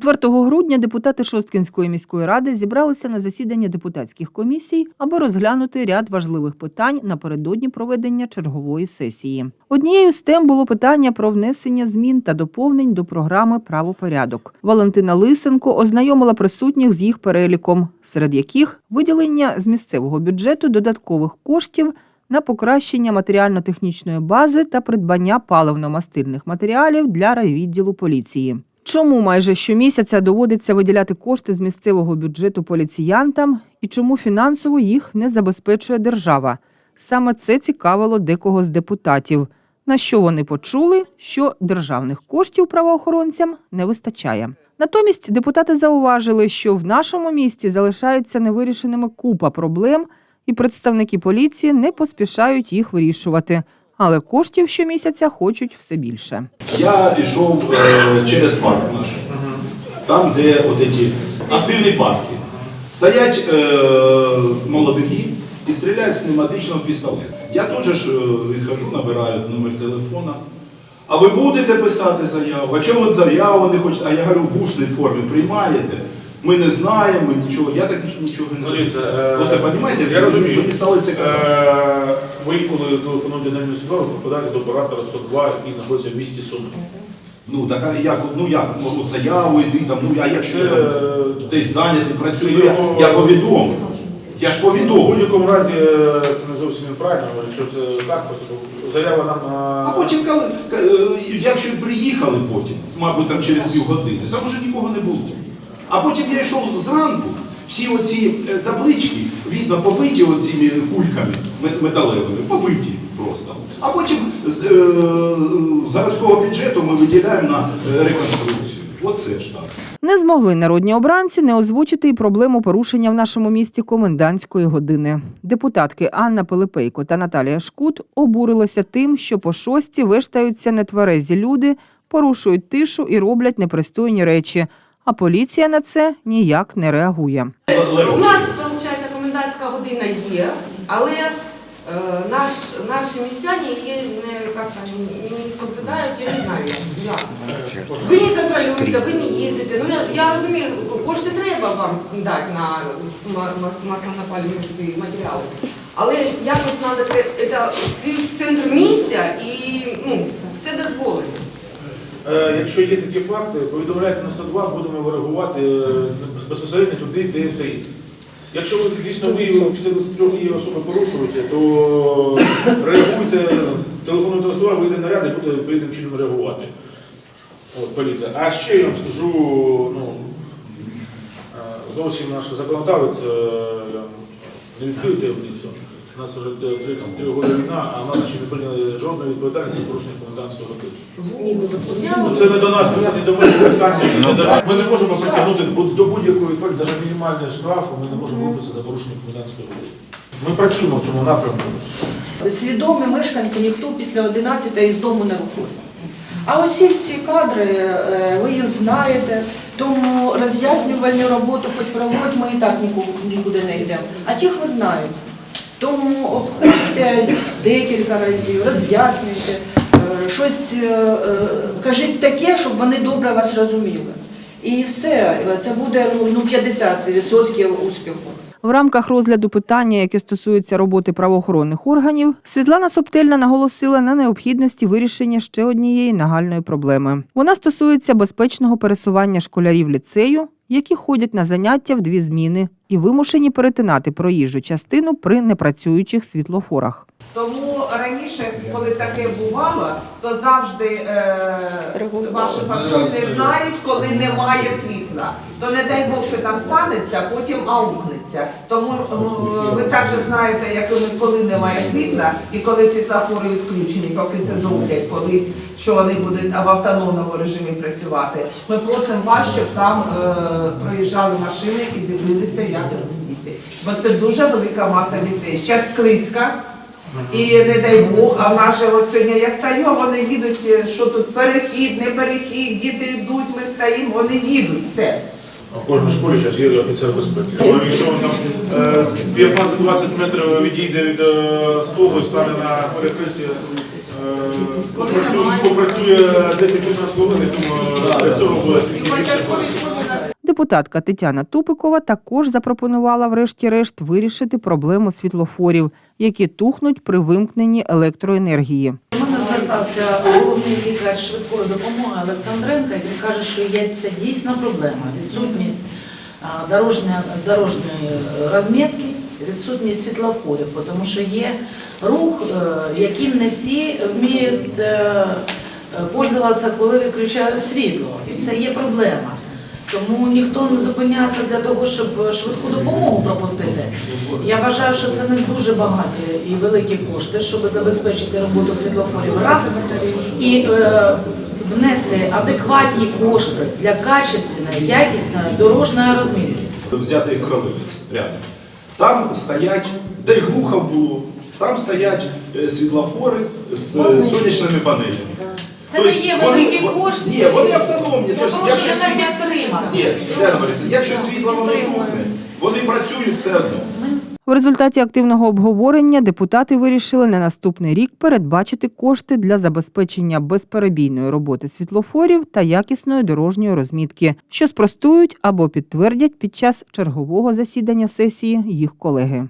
4 грудня депутати Шосткінської міської ради зібралися на засідання депутатських комісій, аби розглянути ряд важливих питань напередодні проведення чергової сесії. Однією з тем було питання про внесення змін та доповнень до програми Правопорядок. Валентина Лисенко ознайомила присутніх з їх переліком, серед яких виділення з місцевого бюджету додаткових коштів на покращення матеріально-технічної бази та придбання паливно-мастильних матеріалів для райвідділу поліції. Чому майже щомісяця доводиться виділяти кошти з місцевого бюджету поліціянтам і чому фінансово їх не забезпечує держава? Саме це цікавило декого з депутатів. На що вони почули, що державних коштів правоохоронцям не вистачає. Натомість депутати зауважили, що в нашому місті залишаються невирішеними купа проблем, і представники поліції не поспішають їх вирішувати. Але коштів щомісяця хочуть все більше. Я йшов е, через парк наш, там, де от ці активні парки. Стоять е, молодики і стріляють з пневматичного пістолета. Я теж е, відхожу, набираю номер телефона. А ви будете писати заяву? А чому заяву не хочете? А я говорю, в усній формі приймаєте. Ми не знаємо нічого. Я так нічого не Ну, дивіться, е, Оце розумієте? я розумію. Мені стали це казати. Е, Ви коли телефонуєте на місцевого, попадаєте до оператора 102, який знаходиться в місті Суми. Ну так а як, ну як, ну от заяву йди там, ну а якщо я там е, десь зайнятий працюю, ну, я, я повідомив. Я ж В повідомив. будь-якому разі е, це не зовсім неправильно, якщо це так, просто заява нам. е, А потім, коли, е, якщо приїхали потім, мабуть, там через півгодини, там вже нікого не було. А потім я йшов зранку, всі оці е, таблички, видно, побиті оціми кульками металевими, побиті просто. А потім з, е, з городського бюджету ми виділяємо на е, реконструкцію. Оце ж так. Не змогли народні обранці не озвучити і проблему порушення в нашому місті комендантської години. Депутатки Анна Пилипейко та Наталія Шкут обурилися тим, що по шості вештаються нетверезі люди, порушують тишу і роблять непристойні речі. А поліція на це ніяк не реагує. У нас, виходить, комендантська година є, але е, наш, наші містяні її не, як не я не знаю. Ви не контролюєте, ви не їздите. Ну, я, я розумію, кошти треба вам дати на ма- ма- ці матеріали. Але якось треба, це центр місця і ну, все дозволено. Е, Якщо є такі факти, повідомляйте на 102, будемо реагувати е, безпосередньо туди, де це є. Якщо ви дійсно після 23 її особи порушуєте, то реагуйте, телефонуйте на 102, вийде наряд і буде відповідним чином реагувати. От, поліція. А ще я вам скажу, ну, е, зовсім наш законодавець не відкрив таємницю. У нас вже три, там, три роки війна, а в нас ще не прийняли жодної відповідальності за порушення комендантського години. Ну, це не до нас, це не до мене питання. Ми не можемо притягнути до будь-якої відповідальності, навіть мінімального штрафу, ми не можемо виписати за порушення комендантської години. Ми працюємо в цьому напрямку. Свідомі мешканці ніхто після 11 з дому не виходить. А оці всі кадри, е, ви їх знаєте, тому роз'яснювальну роботу хоч проводь, ми і так нікуди, нікуди не йдемо. А тих ви знаєте. Тому обходьте декілька разів, роз'яснюйте, е, щось е, е, кажіть таке, щоб вони добре вас розуміли. І все, це буде ну, ну 50% успіху. В рамках розгляду питання, яке стосується роботи правоохоронних органів, Світлана Соптельна наголосила на необхідності вирішення ще однієї нагальної проблеми. Вона стосується безпечного пересування школярів ліцею, які ходять на заняття в дві зміни і вимушені перетинати проїжджу частину при непрацюючих світлофорах. Тому раніше, коли таке бувало, то завжди е, ваші патрульні знають, коли немає світла. То не дай Бог, що там станеться, потім аукнеться. Тому е, ви також знаєте, як коли- коли немає світла і коли світлофори відключені, поки це зроблять колись, що вони будуть в автономному режимі працювати. Ми просимо вас, щоб там е, проїжджали машини і дивилися, як діти. Бо це дуже велика маса дітей. Зараз склизька. І не дай Бог, а в нас же от сьогодні я стою, а вони їдуть, е, що тут перехід, не перехід, діти йдуть, ми стоїмо, вони їдуть, все. А В кожній школі зараз є офіцер безпеки. Але Якщо він там е, 15-20 метрів відійде від е, столу і стане на перехресті, е, попрацює- попрацює 10-15 хвилин, я думаю, для цього буде І початкові школи Депутатка Тетяна Тупикова також запропонувала врешті-решт вирішити проблему світлофорів, які тухнуть при вимкненні електроенергії. До мене звертався головний лікар швидкої допомоги Олександренка. Він каже, що є це дійсна проблема. Відсутність дорожньої е, розмітки, відсутність світлофорів, тому що є рух, е, яким не всі вміють е, е, пользуватися, коли відключають світло. І це є проблема. Тому ніхто не зупиняється для того, щоб швидку допомогу пропустити. Я вважаю, що це не дуже багаті і великі кошти, щоб забезпечити роботу світлофорів раз і е, внести адекватні кошти для качественної, якісної дорожньої розмітки. взяти кролевець рядом. Там стоять, де глухо було, там стоять е, світлофори з е, сонячними панелями. Це не є великі вони- кошти. Ні, вони автономні. Я Тобто, прошу якщо це світ- підтримати. Ні, Тетяна якщо світло воно тухне, вони працюють все одно. В результаті активного обговорення депутати вирішили на наступний рік передбачити кошти для забезпечення безперебійної роботи світлофорів та якісної дорожньої розмітки, що спростують або підтвердять під час чергового засідання сесії їх колеги.